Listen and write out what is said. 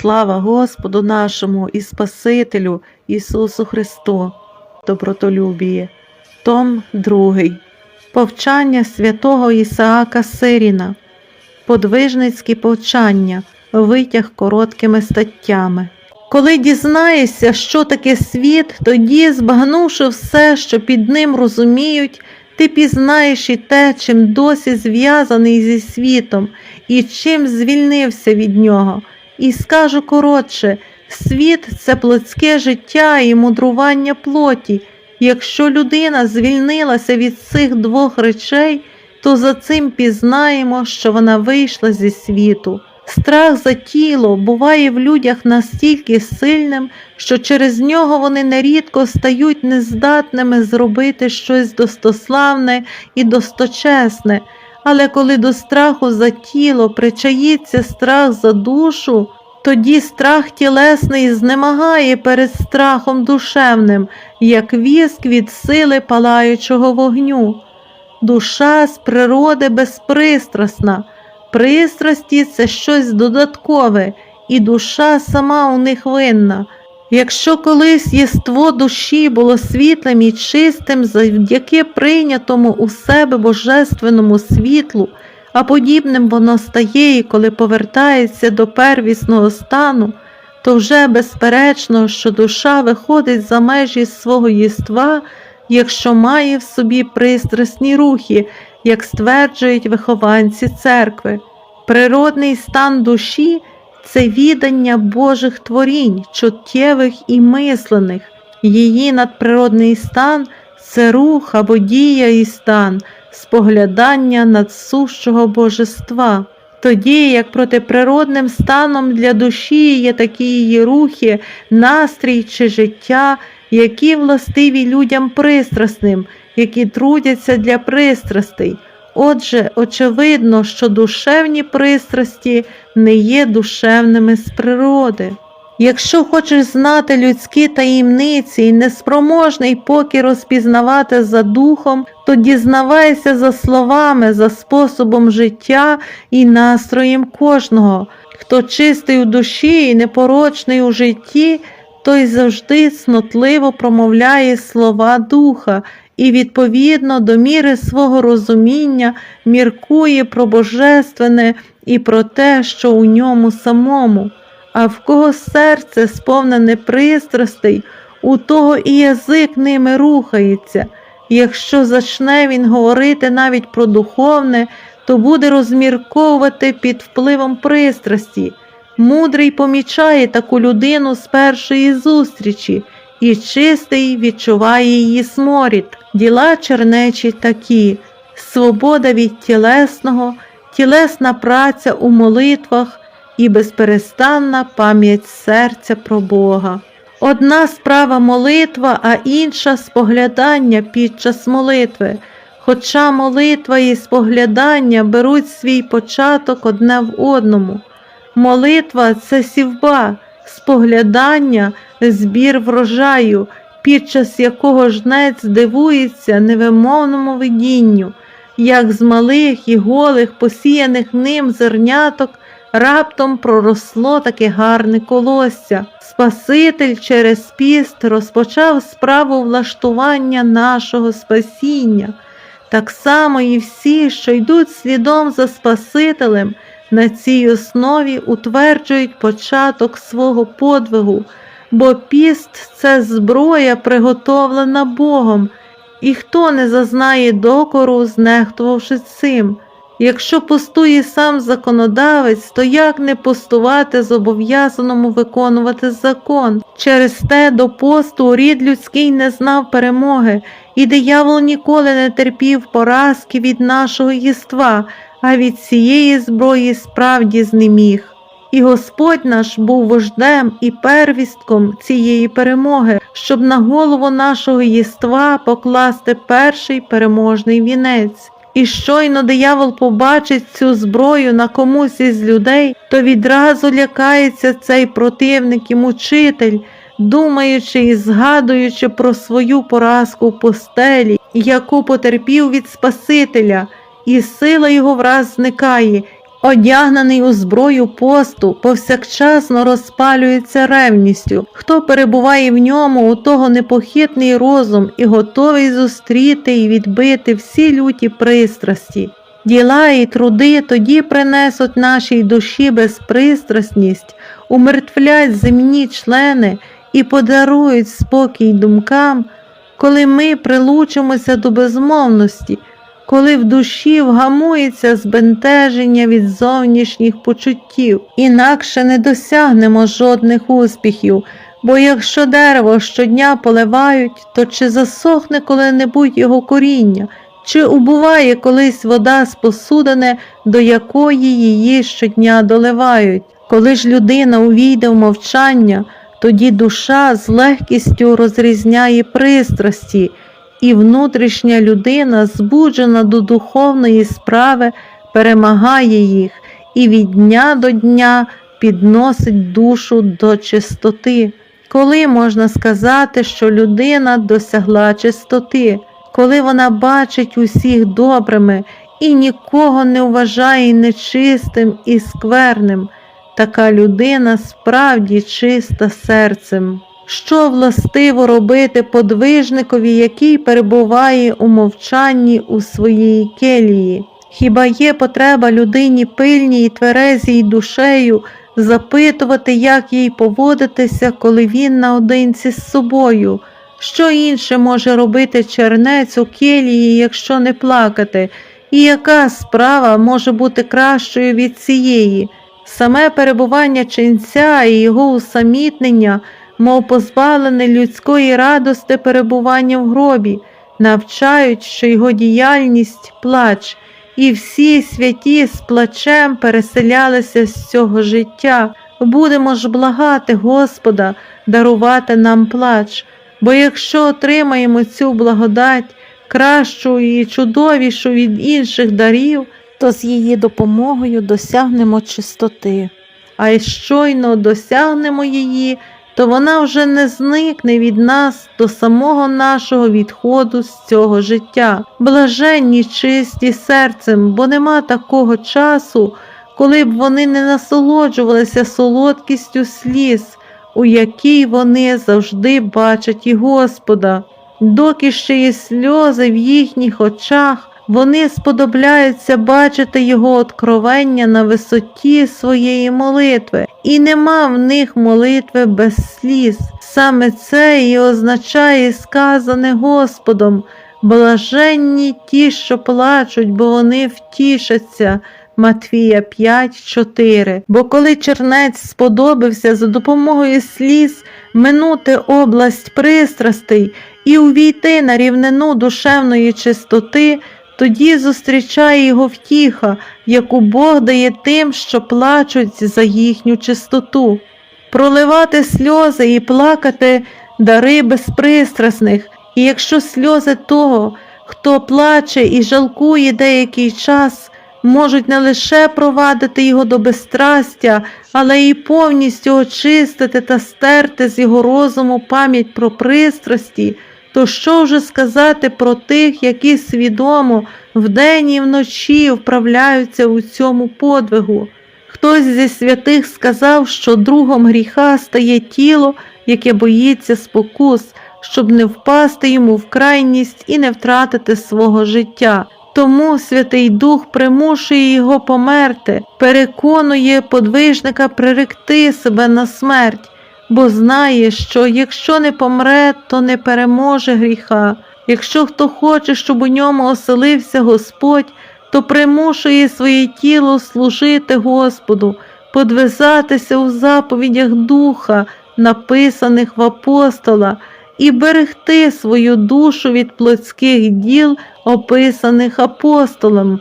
Слава Господу нашому і Спасителю Ісусу Христу, добротолюбіє. Том 2. Повчання святого Ісаака Сиріна. Подвижницькі повчання. Витяг короткими статтями. Коли дізнаєшся, що таке світ, тоді, збагнувши все, що під ним розуміють, ти пізнаєш і те, чим досі зв'язаний зі світом, і чим звільнився від нього. І скажу коротше, світ це плотське життя і мудрування плоті. Якщо людина звільнилася від цих двох речей, то за цим пізнаємо, що вона вийшла зі світу. Страх за тіло буває в людях настільки сильним, що через нього вони нерідко стають нездатними зробити щось достославне і досточесне. Але коли до страху за тіло причаїться страх за душу, тоді страх тілесний знемагає перед страхом душевним, як віск від сили палаючого вогню. Душа з природи безпристрасна. Пристрасті це щось додаткове, і душа сама у них винна. Якщо колись єство душі було світлим і чистим завдяки прийнятому у себе божественному світлу, а подібним воно стає, і коли повертається до первісного стану, то вже безперечно, що душа виходить за межі свого єства, якщо має в собі пристрасні рухи, як стверджують вихованці церкви. Природний стан душі це відання Божих творінь, чуттєвих і мислених. Її надприродний стан це рух або дія і стан, споглядання надсущого божества. Тоді, як протиприродним станом для душі є такі її рухи, настрій чи життя, які властиві людям пристрасним, які трудяться для пристрастей. Отже, очевидно, що душевні пристрасті не є душевними з природи. Якщо хочеш знати людські таємниці і неспроможний поки розпізнавати за духом, то дізнавайся за словами, за способом життя і настроєм кожного. Хто чистий у душі і непорочний у житті, той завжди цнотливо промовляє слова духа і, відповідно до міри свого розуміння, міркує про божественне і про те, що у ньому самому. А в кого серце сповнене пристрастей, у того і язик ними рухається. Якщо зачне він говорити навіть про духовне, то буде розмірковувати під впливом пристрасті. Мудрий помічає таку людину з першої зустрічі, і чистий відчуває її сморід. Діла чернечі такі, свобода від тілесного, тілесна праця у молитвах і безперестанна пам'ять серця про Бога. Одна справа молитва, а інша споглядання під час молитви. Хоча молитва і споглядання беруть свій початок одне в одному. Молитва це сівба, споглядання, збір врожаю, під час якого жнець дивується невимовному видінню, як з малих і голих, посіяних ним зерняток раптом проросло таке гарне колосся. Спаситель через піст розпочав справу влаштування нашого спасіння. Так само і всі, що йдуть слідом за Спасителем, на цій основі утверджують початок свого подвигу, бо піст це зброя, приготовлена Богом, і хто не зазнає докору, знехтувавши цим. Якщо постує сам законодавець, то як не постувати зобов'язаному виконувати закон? Через те до посту рід людський не знав перемоги, і диявол ніколи не терпів поразки від нашого єства, а від цієї зброї справді знеміг. І Господь наш був вождем і первістком цієї перемоги, щоб на голову нашого єства покласти перший переможний вінець. І щойно диявол побачить цю зброю на комусь із людей, то відразу лякається цей противник і мучитель, думаючи і згадуючи про свою поразку в постелі, яку потерпів від Спасителя, і сила його враз зникає, одягнений у зброю посту, повсякчасно розпалюється ревністю. Хто перебуває в ньому, у того непохитний розум і готовий зустріти і відбити всі люті пристрасті. Діла і труди тоді принесуть нашій душі безпристрасність, умертвлять земні члени і подарують спокій думкам, коли ми прилучимося до безмовності, коли в душі вгамується збентеження від зовнішніх почуттів, інакше не досягнемо жодних успіхів, бо якщо дерево щодня поливають, то чи засохне коли-небудь його коріння, чи убуває колись вода з посудини, до якої її щодня доливають. Коли ж людина увійде в мовчання, тоді душа з легкістю розрізняє пристрасті, і внутрішня людина, збуджена до духовної справи, перемагає їх і від дня до дня підносить душу до чистоти. Коли можна сказати, що людина досягла чистоти, коли вона бачить усіх добрими і нікого не вважає нечистим і скверним, така людина справді чиста серцем. Що властиво робити подвижникові, який перебуває у мовчанні у своїй келії? Хіба є потреба людині пильній і тверезій душею запитувати, як їй поводитися, коли він наодинці з собою? Що інше може робити чернець у келії, якщо не плакати? І яка справа може бути кращою від цієї? Саме перебування ченця і його усамітнення, мов позбавлене людської радости перебування в гробі, навчають, що його діяльність плач, і всі святі з плачем переселялися з цього життя. Будемо ж благати Господа дарувати нам плач, бо якщо отримаємо цю благодать, кращу і чудовішу від інших дарів, то з її допомогою досягнемо чистоти. А й щойно досягнемо її, то вона вже не зникне від нас до самого нашого відходу з цього життя. Блаженні чисті серцем, бо нема такого часу, коли б вони не насолоджувалися солодкістю сліз, у якій вони завжди бачать і Господа. Доки ще є сльози в їхніх очах, вони сподобляються бачити його откровення на висоті своєї молитви, і нема в них молитви без сліз. Саме це і означає сказане Господом блаженні ті, що плачуть, бо вони втішаться. Матвія 5,4 Бо коли чернець сподобався за допомогою сліз минути область пристрастей і увійти на рівнину душевної чистоти, тоді зустрічає його втіха, яку Бог дає тим, що плачуть за їхню чистоту. Проливати сльози і плакати дари безпристрасних, і якщо сльози того, хто плаче і жалкує деякий час, можуть не лише провадити його до безстрастя, але й повністю очистити та стерти з його розуму пам'ять про пристрасті, то що вже сказати про тих, які свідомо вдень і вночі вправляються у цьому подвигу? Хтось зі святих сказав, що другом гріха стає тіло, яке боїться спокус, щоб не впасти йому в крайність і не втратити свого життя. Тому Святий Дух примушує його померти, переконує подвижника приректи себе на смерть, бо знає, що якщо не помре, то не переможе гріха. Якщо хто хоче, щоб у ньому оселився Господь, то примушує своє тіло служити Господу, подвизатися у заповідях Духа, написаних в апостола, і берегти свою душу від плотських діл, описаних апостолом.